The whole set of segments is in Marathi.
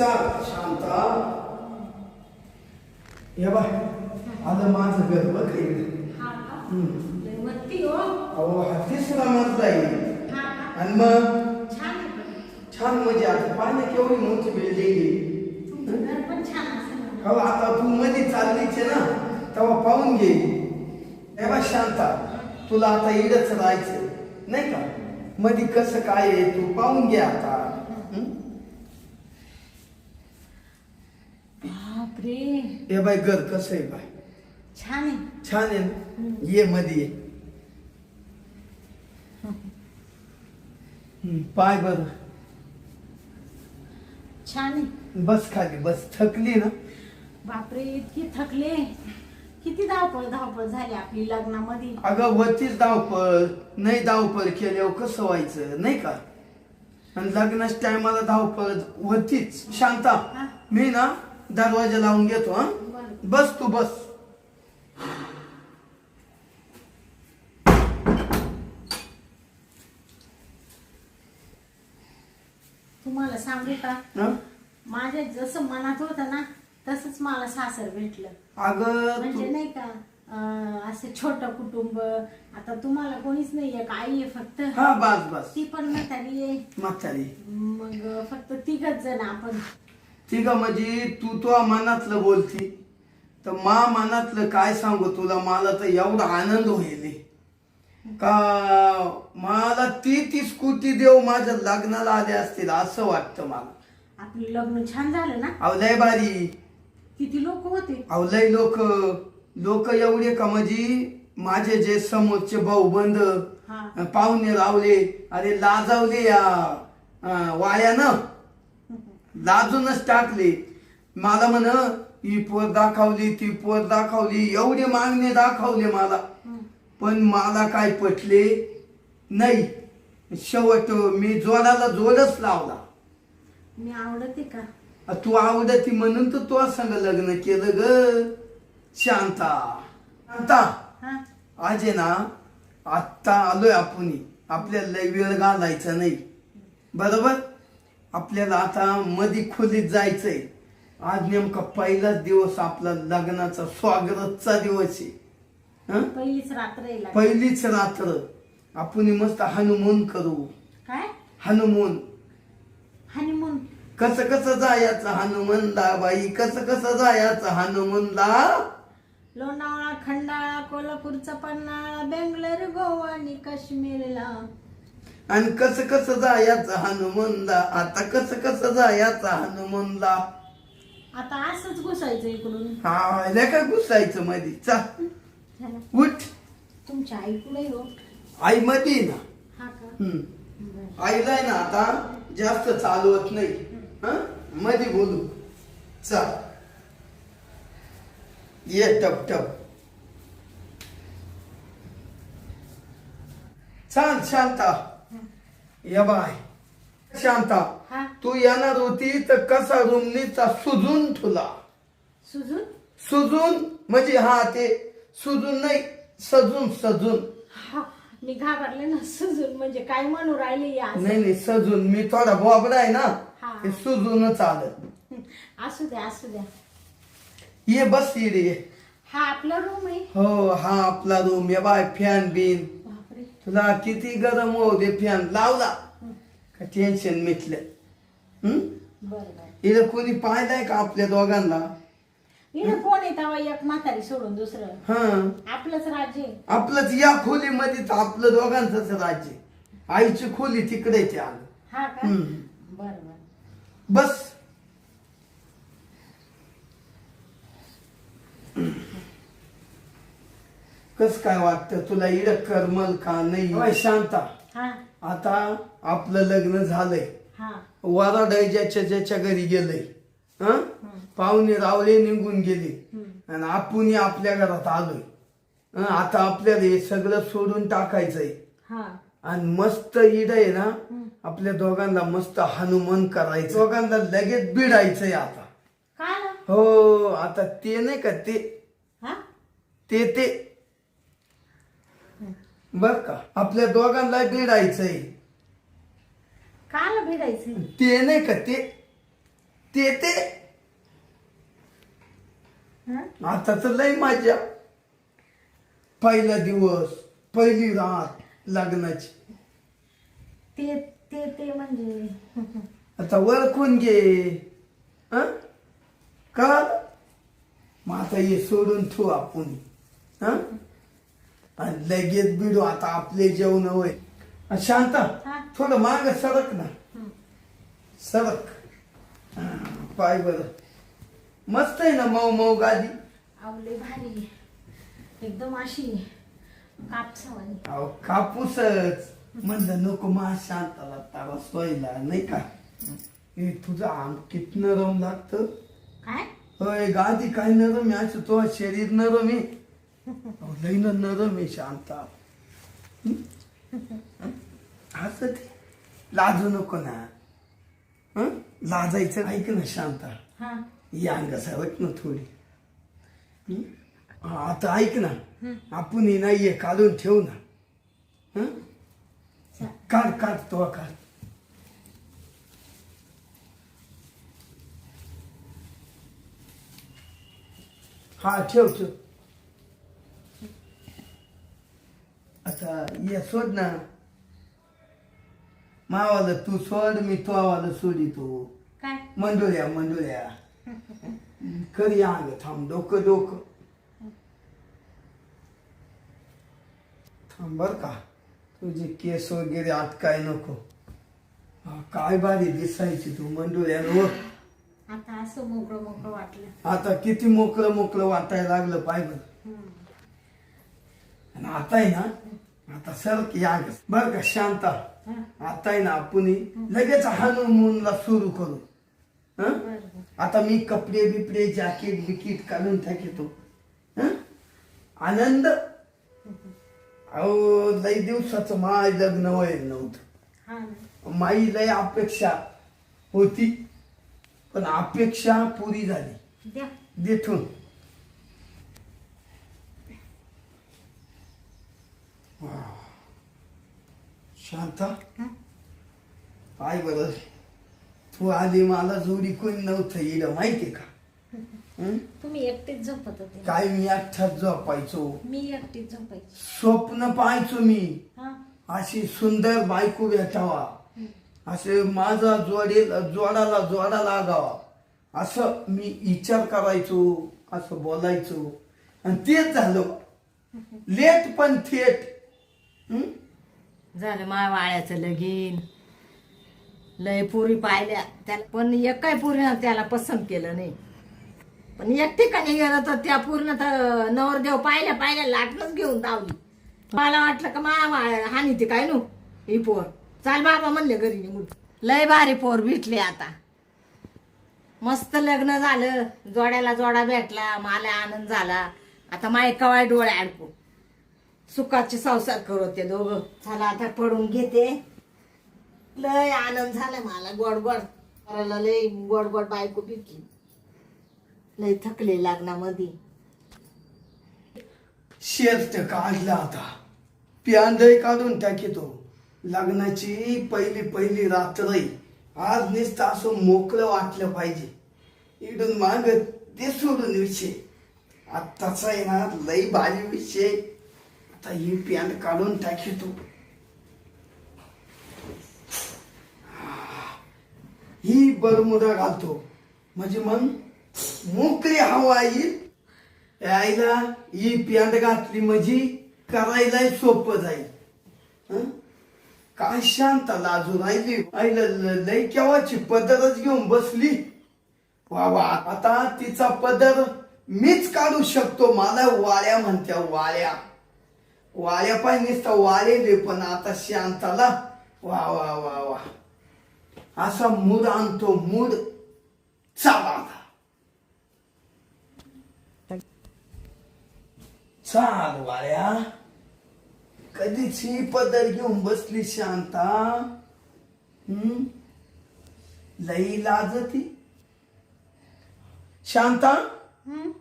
चल शांता. हे बा आलं माझं बघ इकडे हा. अहो हा तिसरा मजला हा का? आणि मग? छान म्हणजे आता पाहिजे केवढी मोठी बिल्डिंग. हो आता तू मध्ये चाललीच ना तेव्हा पाहून घे. हे बा शांता तुला आता इडच राहायचं नाही का? मध्ये कसं काय आहे तू पाहून घे आता. बापरे. हे बाय घर कसं आहे बाय छान आहे. छान आहे ना? ये मध्ये ये. हं, पाय बर. छान आहे. बस खाली बस. थकली ना? बापरे इतकी थकले. किती धावपळ धावपळ झाली आपली लग्नामध्ये? अगं वरतीच धावपळ नाही धावपळ केल्यावर कसं व्हायचं नाही का? आणि लग्नाच्या टायमाला धावपळ होतीच शांता हा. मी ना दरवाजा लावून घेतो हा. बस तू बस. तुम्हाला सांगू का? हं? माझ्या जसं मनात होतं ना तसंच मला सासर भेटलं. अगं म्हणजे तू नाही का अं, असं छोट कुटुंब आता तुम्हाला कोणीच नाही एक आई आहे फक्त. हा बस बस. ती पण म्हातारी आहे. म्हातारी. मग फक्त तिघच जण आपण. ठीक आहे म्हणजे तू तो मनातलं बोलती. तर मा मनातलं काय सांगू तुला? मला तर एवढा आनंद होईल. का मला ती ती स्कूटी देव माझ्या लग्नाला आले असतील असं वाटतं मला. आपलं लग्न छान झालं ना? अवलय बारी किती लोक होते? अवलय लोक. लोक एवढे का म्हणजे माझे जे समोरचे भाऊबंद हा. पाहुणे रावले अरे लाजावले या अं, वाळ्यानं लाजूनच टाकले. मला म्हण ही पोर दाखवली ती पोर दाखवली एवढे मागणे दाखवले मला. पण मला काय पटले नाही. शेवट मी जोडाला जोडच लावला. मी आवडते का? तू आवडती म्हणून तर तो संग लग्न केलं ग शांता. शांता. आज ना आत्ता आलोय आपण. आपल्याला लय वेळ घालायचा नाही. बरोबर? आपल्याला आता मधी खोलीत जायचंय. आज नेमका पहिलाच दिवस आपला लग्नाचा स्वागतचा दिवस आहे. हं? पहिलीच रात्र आहे. पहिलीच रात्र. आपण मस्त हनुमून करू. काय? हनुमून. हनीमून. कसं कसं जायचं हनुमनला बाई? कसं कसं जायचं हनुमनला लोणावळा खंडाळा कोल्हापूरचा पन्हाळा बेंगलोर गोवा आणि काश्मीरला. आणि कसं कसं जायचं हनुमनला आता कसं कसं जायचं हनुमनला आता असंच घुसायचं इकडून. हा लेखा घुसायचं मध्ये चा झालं. उठ. तुमच्या आई कुठे हो? आई मध्ये ना. हा का? हम्म. बरं. आईला आहे ना आता जास्त चालवत नाही. हं? मध्ये बोलू. चा ये टप टप. चाल शांता. या बाय. शांता हा? तू येणार होती तर कसा रुमनीचा सुजून तुला सुजून? सुजून म्हणजे हा ते सुजून नाही सजून सजून. हा मी घाबरले ना सुजून म्हणजे काय म्हणू राहिले या नाही नाही सजून. मी थोडा बोबडा आहे ना हा. ते सुजूनच आलं असू द्या असू द्या. ये बस ये. रे हा आपला रूम आहे. हो हा आपला रूम ये बाय फॅन बिन. तुला किती गरम होऊ दे फॅन लावला. का टेन्शन मिटलं. हम्म बरं. बरं इथं कोणी पाहिलंय का आपल्या दोघांना? इकडे कोण आहे तेव्हा एक म्हातारी सोडून दुसरं? हा. आपलंच राज्य आहे. आपलंच या खोलीमध्ये तर आपलं दोघांचंच राज्य आईची खोली तिकडे ते आलं. हा का? हम्म. बरं बरं. बस. कस काय वाटतं? तुला इड करमल का नाही? होय, शांता. हा. आता आपलं लग्न झालंय. हा. वाराड ज्याच्या ज्याच्या घरी गेलंय. हं? पाहुणे रावले निघून गेले. हम्म. आणि आपण आपल्या घरात आलोय. हं? आता आपल्याला हे सगळं सोडून टाकायचंय. हा. आणि मस्त इड आहे ना आपल्या दोघांना मस्त हनुमान करायचं दोघांना लगेच भिडायचंय आता. काय ना? हो आता ते नाही का ते हा? ते ते बर का? आपल्या दोघांना भिडायचंय. काला भेटायचं ते नाही का ते ते ते हं? आता तर लय मजा. पहिला दिवस पहिली रात लग्नाची. ते ते ते म्हणजे? आता ओळखून घे. हं? कळालं मग आता हे सोडून ठेवू आपण. हं? आणि लगेच बिडू आता आपले जेवण होय. अ, शांत हा. थोडं माग सरक ना. सरक. हा, पाय बर. मस्त आहे ना मऊ मऊ गादी? आवले भारी एकदम अशी कापसावानी अहो कापूसच. म्हणलं नको मा शांताला तारा सोयला नाही का? हे तुझं आम कित नरम लागतं. काय? होय गादी काय नरम आहे? असं तो शरीर नरम आहे. अहो, लई न नरम आहे शांता. असं ते? लाजू नको ना. हं? लाजायचं ऐक ना शांता? हा. या अंगासारख ना थोडी. हं? हा, आता ऐक ना. आपण हे नाहीये काढून ठेव ना. हं? काढ काढ तो काढ. हा ठेव ठेव. आता ये सोड ना. मावाला तू सोड मी तो आवाला सोडितो. काय? मंडोळ्या मंडोळ्या करी अंग थांब डोकं डोकं. थांब बर का. तुझे केस वगैरे अटकाय नको. हा, काय बारी दिसायची तू मंडोळ्यांवर आता असं मोकळं मोकळं वाटलं. आता किती मोकळं मोकळं वाटायला लागलं पाहिजे. आणि आता आहे ना आता सर की अंग बर का शांता. आता आहे ना आपण लगेच हनुमूनला सुरू करू. हं. आता मी कपडे बिपडे जॅकेट बिकीट काढून टाकतो. हं? आनंद? अहो लई दिवसाचं माय लग्न व्हायला नव्हतं. हा ना. माई लय अपेक्षा होती पण अपेक्षा पुरी झाली. द्या. देठून शांता? काय बरं तू आली मला जोडी कोणी नव्हतं येणं माहितीये का? हं? तुम्ही एकटेच झोपत होते. काय मी एकठाच झोपायचो? मी एकटीच झोपायची. स्वप्न पाहायचो मी. हा. अशी सुंदर बायको भेटावा. असे माझा जोडेल जोडाला जोडा लागावा असं मी विचार करायचो असं बोलायचो. आणि तेच झालं. लेट पण थेट? झालं मावाळ्याचं लगीन. लय पुरी पाहिल्या. त्याला पण एकाही पुरीनं त्याला पसंत केलं नाही. पण एक ठिकाणी गेलं तर त्या पूर्ण तर नवरदेव पाहिल्या पाहिल्या लाटणच घेऊन धावली. मला वाटलं का मा हानी ती काय नू? ही पोर. चाल बाबा म्हणले घरी निघून. लय भारी पोर भेटले आता. मस्त लग्न झालं. जोड्याला जोडा भेटला. मला आनंद झाला. आता माय कवाय डोळ्या अडकू सुखाचे संसार करत ते दोघं. चला आता पडून घेते. लय आनंद झाला मला गोड गोड करायला लय गोड गोड बायको भेटली. लय थकले लग्नामध्ये. शेत काढला आता. प्यांदय काढून टाकितो. लग्नाची पहिली पहिली रात्र आज निस्त असं मोकळं वाटलं पाहिजे. इडून माग ते सोडून विषय. आत्ताचा आहे ना लई भारी विषय. आता ही पॅन्ट काढून टाकीतो ही बरमुडा घालतो. म्हणजे मग मोकळी हवा येईल. यायला ही पॅन्ट घातली म्हणजे करायला सोपं जाईल. काय शांत लाजू राहिली. आईला लय केव्हाची पदरच घेऊन बसली. वा वा आता तिचा पदर मीच काढू शकतो. मला वाळ्या म्हणत्या वाळ्या वाळ्या पाहिजे वारे वाळेले पण आता शांताला वा वा वा वा. असा मूड आणतो मूड चाला चाल वाळ्या कधीच ही पदर घेऊन बसली शांता? हम्म? लई लाजती. शांता?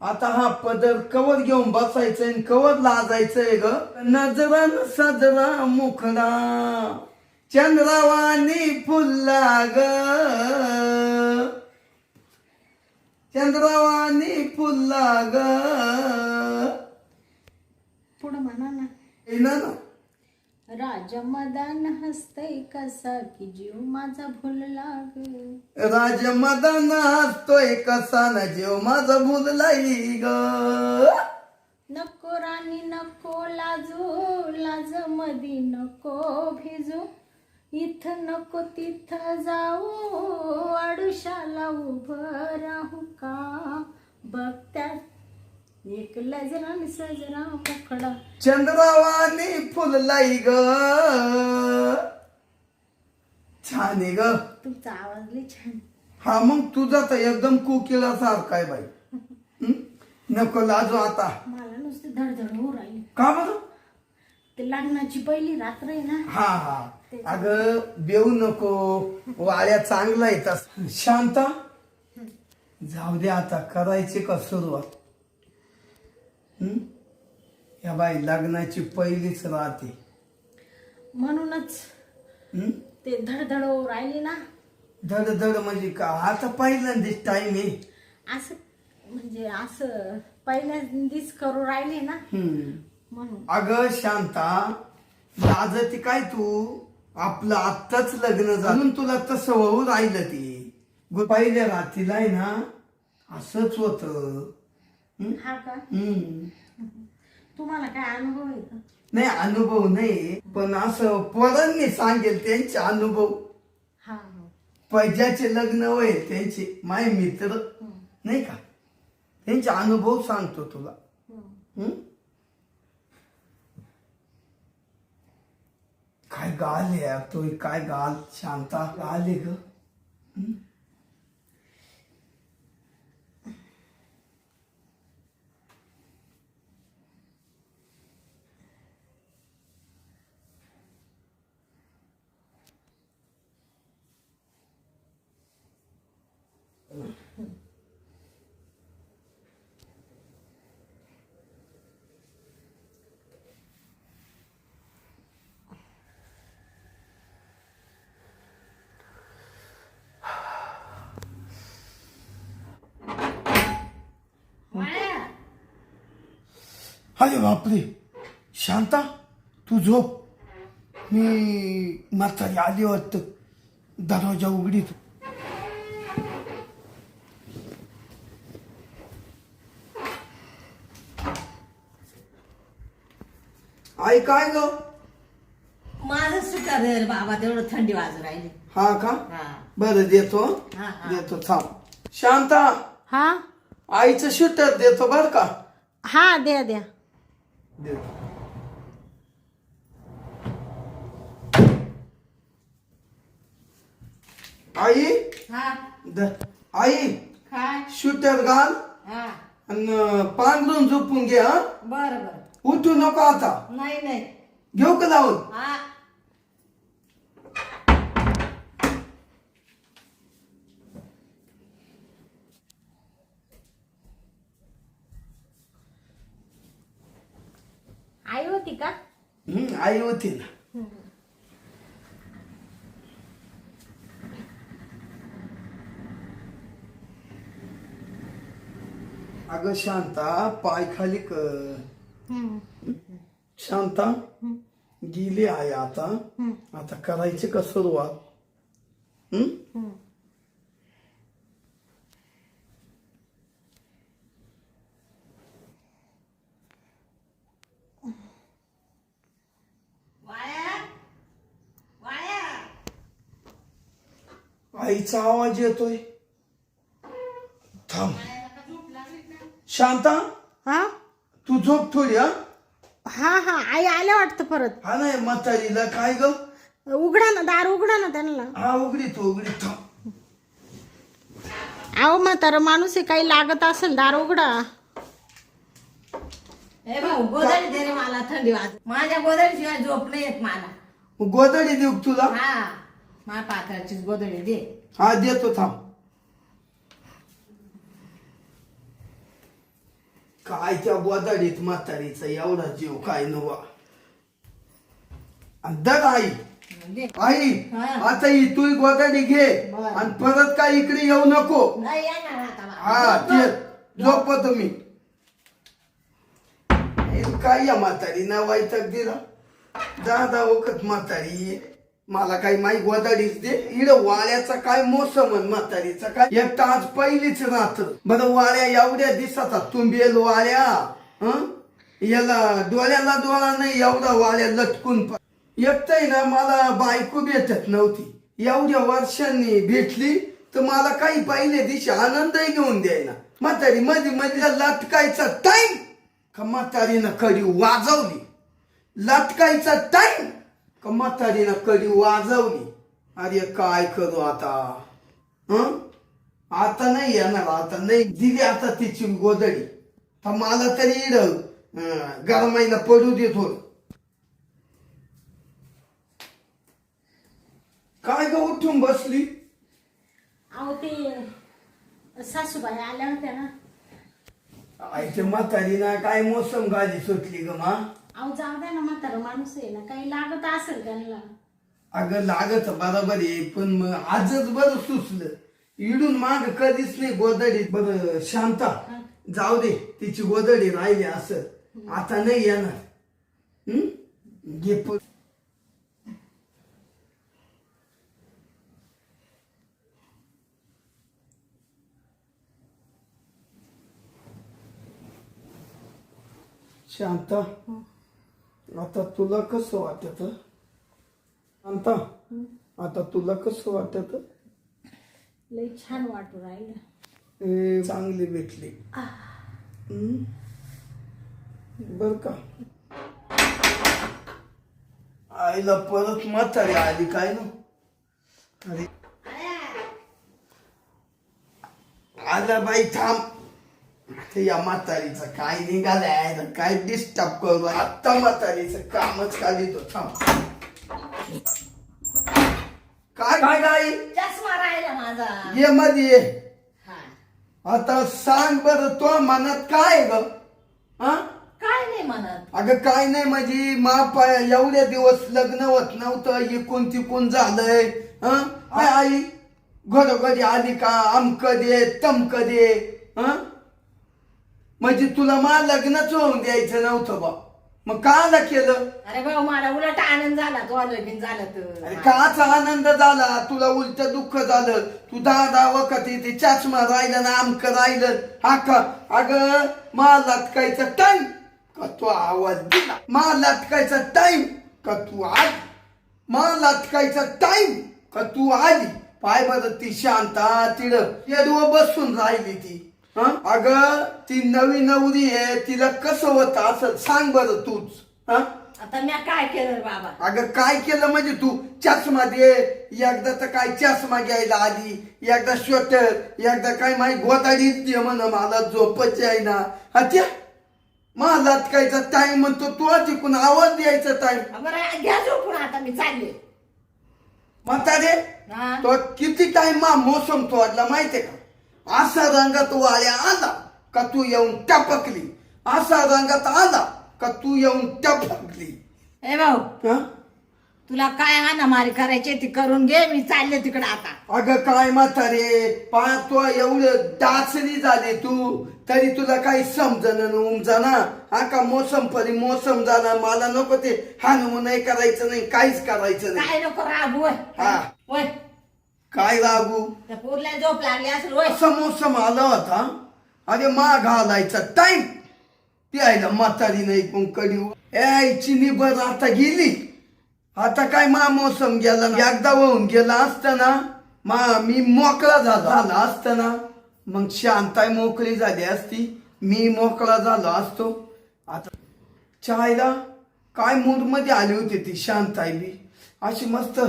आता हा पदर कवर घेऊन बसायचंय आणि कवर लाजायचंय ग. नजरा सजरा मुखडा चंद्रावानी फुलला ग. चंद्रवाणी फुलला ग. पुढं म्हणा ना येईना ना? राजा मदान हसतय कसा की जीव माझा भुलला ग राज मदन हसतोय कसा न जीव माझा भुललाई ग. नको राणी नको लाजू लाज मधी नको भिजू. इथं नको तिथं जाऊ आडुशाला उभं राहू का? बघत्यात पकडा चंद्रवाणी फुललाई ग. छान आहे ग. तुमचा आवाज लय छान. हा मग तुझा तर एकदम कोकिळा सारखा आहे बाई. हं? नको लाजू आता. मला नुसते धडधड होऊ राहिली. का बरं? ते लग्नाची पहिली रात्र आहे ना. हा हा. अगं बेऊ नको. वाळ्या चांगला येतात. शांता जाऊ दे आता. करायची का सुरुवात? या बाई लग्नाची पहिलीच राहते. म्हणूनच हं? ते धडधड होऊ राहिली ना. धड धड म्हणजे का? आता पहिल्यांदाच टाइम आहे. असं म्हणजे असं पहिल्यांदीच करू राहिले ना. हं. म्हणून. अगं शांता लाजती काय तू? आपलं आत्ताच लग्न झालं. तुला तसं होऊ राहिलं ते. गो- पहिल्या रात्रीला आहे ना असंच होत. हा का? नाही तुम्हाला काय अनुभव आहे का? अनुभव नाही पण असं पोरांनी सांगेल त्यांचे अनुभव. हा हो. पैजाचे लग्न होईल त्यांचे माय मित्र नाही का? त्यांचे अनुभव सांगतो तुला. हम्म. हं? काय गाल आहे यार तो काय गाल शांता गाल आहे ग. हं? अरे बापरे. शांता तू झोप. मी म्हातारी आली वाटत. दरवाजा उघडीत. आई काय ग? माझं सुटार रे बाबा तेवढं थंडी वाजू राहिली. हा का? हा. बरं देतो. हा, हा. देतो थांब. शांता. हा? आईचं शूटर देतो बर का? हा द्या द्या. देतो आई हा द- आई काय शूटर घाल हा आणि पांघरून झोपून घे हा बर बर. उठू नको आता नाही नाही घेऊ का लावून हा आई होती का हम्म, आई होती ना अगं शांता पाय खाली कर शांता गेली आहे आता आता करायची का सुरुवात हम्म? वाया वाया आईचा आवाज येतोय. थांब. शांता हा? तू झोप थोडी हा? हा हा. आई आल्या वाटतं परत. हा नाही म्हातारीला काय ग? उघडा ना दार उघडा ना त्यांना. हा उघडी तू उघडी. थांब. अहो म्हातारा माणूस आहे काही लागत असेल दार उघडा. हे भाऊ गोदडी दे रे मला थंडी वाज माझ्या गोदडीशिवाय झोप नाही येत मला. गोदडी देऊ का तुला? हा. पात्राचीच गोदडी दे. हा देतो थांब. काय त्या गोदडीत म्हातारीचा एवढा जीव काय नवा? आणि दर आई. दे. आई हा. आता ही तू गोदाडी घे बरं. आणि परत काय इकडे येऊ नको. नाही येणार आता बा. हा ते झोप तुम्ही. हे काय या म्हातारी ना वाईटक दिला. दहा वखत म्हातारी. मला काही माई गोदाडीच दे. इड वाळ्याचा काय मोसम म्हातारीचा काय? एकटा आज पहिलीच रात्र. बरं वाळ्या एवढ्या दिसतात तुंबेल वाळ्या हं? याला डोळ्याला डोळा नाही एवढा वाळ्या लटकून प- ना मला बायको भेटत नव्हती. एवढ्या वर्षांनी भेटली तर मला काही पहिल्या दिवशी आनंदही घेऊन द्यायला. म्हातारी मध्ये मध्ये लटकायचा टाईम का म्हातारीनं कडी वाजवली. लटकायचा टाइम का म्हातारीनं कडी वाजवली? अरे काय करू आता? हं? आता नाही येणार आता नाही दिली आता तिची गोदडी. तर मला तरी इड गरमाईला पडू देत होत काय ग उठून बसली? अहो ते सासूबाई आल्या होत्या ना. आईच्या म्हातारीना काय मोसम गाडी सुटली ग मा? अहो जाऊ द्या ना म्हातारा माणूस आहे ना काही लागत असेल त्यांना. अगं लागत बरोबर आहे पण मग आजच बरं सुचलं. इडून माग कधीच नाही गोदडी बर शांता जाऊ दे तिची गोदडी राहिली असं आता नाही येणार. हं? घे प- शांता. आता तुला कसं वाटत? शांता आता तुला कसं वाटत? लई छान वाटू राहिलं. ए, चांगली भेटली? बर का? आईला परत म्हातारी आली काय ना? अरे. आला बाई थांब. ते या म्हातारीचं काय निघालंय? काय डिस्टर्ब करू? आत्ता म्हातारीचं कामच काढितो थांब. काय काय? गाई चष्मा राहिला माझा. ये मध्ये ये. हा. आता सांग बर तो मनात काय आहे ग? हा? काय नाही म्हणत अगं काय नाही माझी माप एवढ्या दिवस लग्न होत नव्हतं. इकून तिकून झालंय. हं? काय आई? घडोघडी आली का? अमक दे तमक दे. हं? म्हणजे तुला मा लग्नच होऊन द्यायचं नव्हतं बा. मग का आला केलं? अरे भाऊ मला उलट आनंद झाला तो लगीन झालं अरे तर काचा आनंद झाला तुला उलट दुःख झालं. तू दहा वखत ते चष्मा राहिलं ना आमक राहिलं. हा का? अग मा लटकायचा टाइम का तू आवाज दिला? मा लटकायचा टाइम का तू आली? मा लटकायचा टाइम का तू आली? पाय बरं ती शांता तिड. येडवं बसून राहिली ती? अगं ती नवी नवरी आहे तिला कसं होतं असं सांग बरं तूच. हं? आता मी काय केलं बाबा? अगं काय केलं म्हणजे तू? चष्मा दे. एकदा तर काय चष्मा घ्यायला आली एकदा स्वेटर एकदा काय माही गोदाडीच दे म्हण मला झोपच ना हा त्या. मला लटकायचा टाइम म्हणतो तू तिकून आवाज द्यायचा टाइम बरं घ्या झोपून आता मी चालले. म्हातारे हा. तो किती टाइम मा मोसम तोडला माहितीये का? असा रंगात वाल्या आला का तू येऊन टपकली? असा रंगात आला का तू येऊन टपकली? ए भाऊ हा? तुला काय हाणामारी करायची ती करून घे मी चालले तिकडे आता. अगं काय म्हातारे पाहतो एवढं डाचणी झाली तू तरी तुला काही समजन उमजना हा का मोसम परी मोसम झाला मला नको ते हानू नाही करायचं नाही काहीच करायचं नाही. काय नको राबू. हा. होय काय लागू? त्या पोरला झोप लागली असेल होय. असा मोसम आला होता. अरे मा घालायचा टाइम प्यायला म्हातारी नाही कोण कडी यायची निबर आता गेली. आता काय मा मोसम गेला एकदा होऊन गेला असताना मा मी मोकळा झालो झाला असताना. मग शांताय मोकळी झाली असती. मी मोकळा झालो असतो. आता चायला काय मूडमध्ये आली होती ती शांताई बी अशी मस्त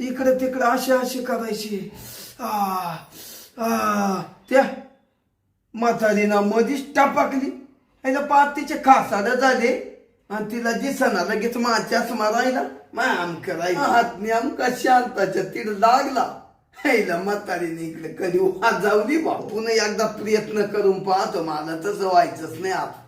इकडे तिकडे अशी अशी करायची. आ आ त्या म्हातारीनं मधीच टापाकली. ह्याला पाच तिचे खासाडं झाले. आणि तिला दिसना लगेच माझ्या चष्मा राहिला मा आमक राहिला हात नेमका शांताच्या तीड लागला. ह्याला म्हातारीने इकडे कधी वाजावली बा पुन्हा एकदा प्रयत्न करून पाहतो मला तसं व्हायचंच नाही आता.